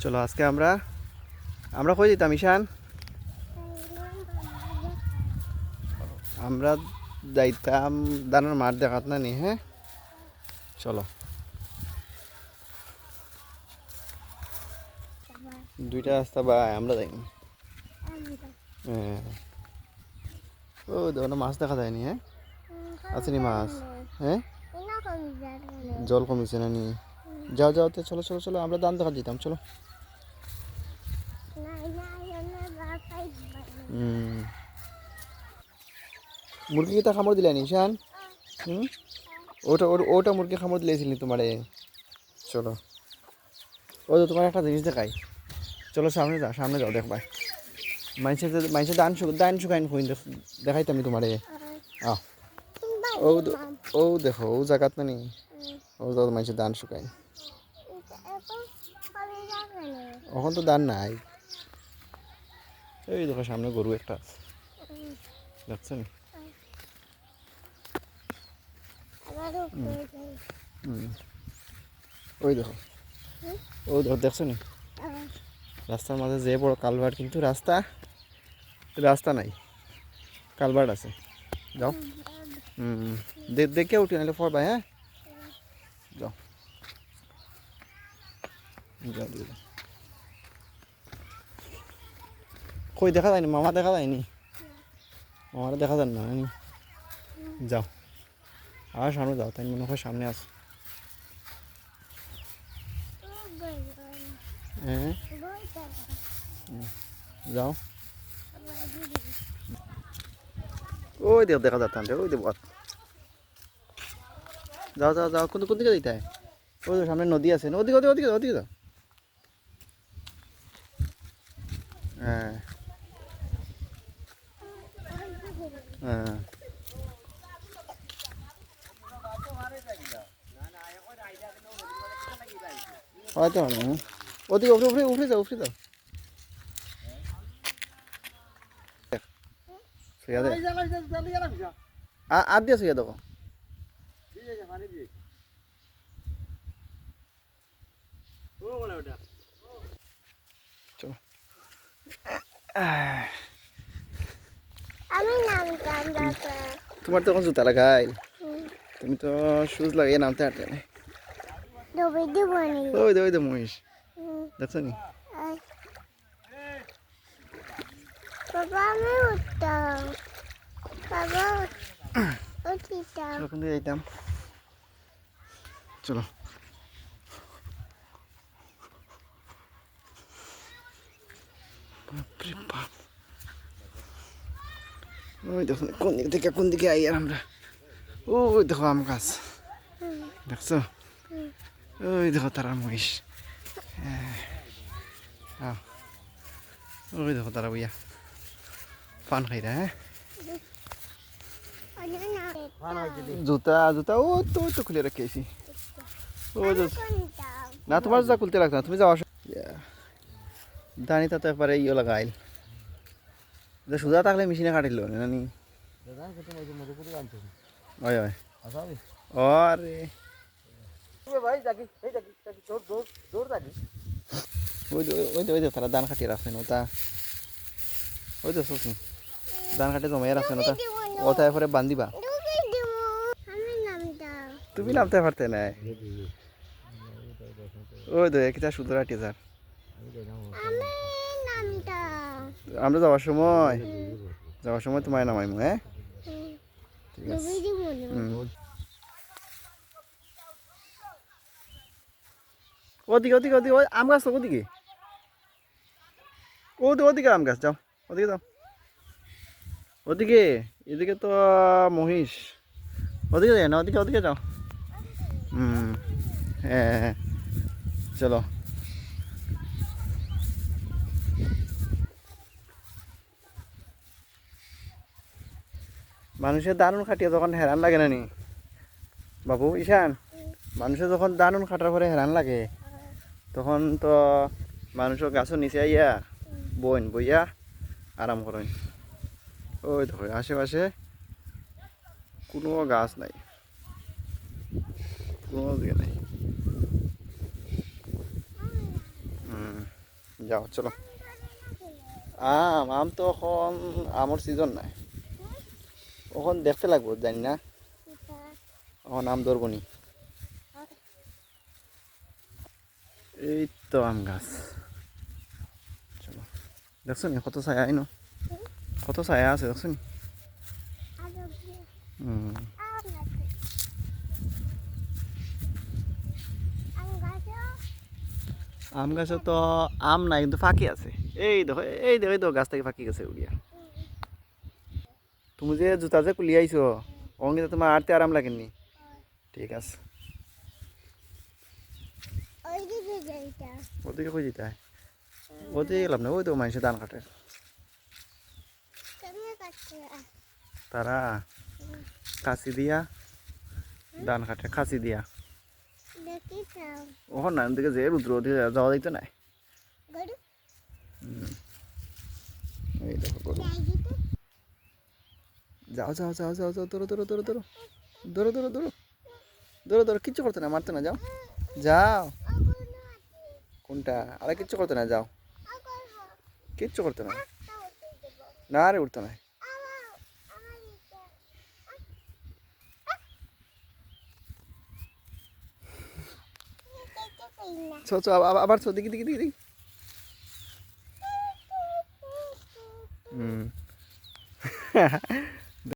চলো, আজকে আমরা আমরা কই দিতাম ঈশান? আমরা যাইতাম দানার মাঠ দেখাত না নি হ্যাঁ? চলো। দুইটা রাস্তা বা আমরা যাইনি হ্যাঁ। ও দেখো মাছ দেখা যায়নি হ্যাঁ? আসেনি মাছ হ্যাঁ? জল কমিছে না নি? যাও যাও তো চলো চলো চলো, আমরা দান দেখা যেতাম, চলো হুম মুরগি কি তা খামড় দিলে নিশান হুম? ওটা ওটা- ওটা মুরগি খামড় দিলেছিলি তোমারে। চলো। ও তো তোমার একটা জিনিস দেখাই। চলো সামনে যাও সামনে যাও দেখবা। মাইসের মাইসের দান শুক দান শুকাইন কইন দেখাইতাম আমি তোমারে। আহ ও ও দেখো ও জায়গাত না নি? ও যাও মাইসের দান শুকাইন। এখন তো দান নাই। এই দেখো সামনে গরু একটা আছে। দেখছেন? ওই দেখো। ও দেখো দেখছ নি রাস্তার মাঝে যে বড় কালভার্ট কিন্তু রাস্তা রাস্তা নাই। কালভার্ট আছে। যাও। হুম। দেখে উঠি নাহলে পড়বা হ্যাঁ? যাও। যাও দিয়ে কই দেখা যায়নি? মামা দেখা যায়নি? মামারা দেখা যান না। যাও। আর সামনে যাও, তাই মনে হয় সামনে আস। হ্যাঁ? যাও। ওই দেখ দেখা যাচ্ছে ওই দেখ যাও যাও যাও, কোন কোন দিকে যেতে হয়? ওই সামনে নদী আছে ওদিকে ওদিকে ওদিকে ওদিকে যাও হ্যাঁ হ্যাঁ। হয়তো হবে না। ওদিকে উপরে উপরে উঠে যাও উঠে যাও। শুইয়া দে আর দিয়ে শুয়ে দেখো চলো আহ, আমি নামতাম দাদা তোমার তখন জুতা লাগাই। তুমি তো শুজ লাগিয়ে নামতে হাঁটে না ডুবে দিব নি। ওই দে ওই দে মহিষ। দেখছ নি? চলো। বাপরে বাপ। ওই দেখুন কোন দিক থেকে কোন দিকে আই আর আমরা? ওই দেখো আম গাছ। দেখছ? ওই দেখো তারা মহিষ। হ্যাঁ। ওই দেখো তারা বইয়া। পান খাইরা হ্যাঁ? জুতা জুতা, ও তো তো খুলে রেখেছি ও যে না, তোমার জুতা খুলতে লাগতো তুমি যাও দানি তো একবারে ইয়ে লাগাইল। যে সুদা থাকলে মেশিনে কাটিল নানি? ওই ওই আরে যে ওই তারা ধান কাটিয়ে রাখছেন ওটা ওই তো শুনছি ধান কাটিয়ে জমাইয়া রাখছেন ওটা ওটা এরপরে বান্ধিবা তুমি নামতে পারতে না ওই তো একটা সুতরা টিচার আমরা যাওয়ার সময়। যাওয়ার সময় তোমায় নামাইমু হ্যাঁ? ঠিক আছে। ওদিকে ওদিকে ওদিকে ওই আম গাছ তো ওদিকে। ওদিকে ওদিকে আম গাছ যাও ওদিকে যাও। ওদিকে এদিকে তো মহিষ। ওদিকে যাই না ওদিকে ওদিকে যাও। হুম হ্যাঁ হ্যাঁ। চলো। মানুষের দারুণ খাটিয়ে তখন হেরান লাগে না নি বাবু, ঈশান, মানুষের যখন দারুণ খাটার পরে হেরান লাগে, তখন তো মানুষের গাছের নিচে আইয়া বইন, বইয়া আরাম করেন। ওই দেখো, আশেপাশে কোনো গাছ নাই। কোনো দিকে নাই। যাও, চলো। আম আম তো এখন, আমর সিজন নাই। এখন দেখতে লাগবো জানি না এখন আম ধরবো নি এই তো আম গাছ। চলো দেখছ নি কত ছায়া আইনো কত ছায়া আছে দেখছ নি আম গাছে তো আম নাই, কিন্তু ফাঁকি আছে। এই দেখো এই দেখো এই দেখো, গাছ থেকে ফাঁকি গেছে উড়িয়া তুমি যে জুতা যে কুলি আইছো অঙ্গিতে তোমার আরতে আরাম লাগেনি। ঠিক আছে। ওদিকে কই যেতে ওদিকে গেলাম না ওই তো মানুষের ধান কাটে। তারা কাশি দিয়া ধান কাটে খাসি দিয়া। ওখান না দিকে যে রুদ্র ওদিকে যাওয়া যাইতো না এই দেখো যাও যাও যাও যাও যাও, ধরো ধরো ধরো ধরো। ধরো ধরো ধরো। ধরো ধরো, কিচ্ছু করতে না, মারতে না, যাও। যাও। কোনটা? আরে কিচ্ছু করতে না, যাও। কিচ্ছু করতে না। না রে উঠতে না। চ চ আবার- দেখি দেখি দেখি দেখি হুম।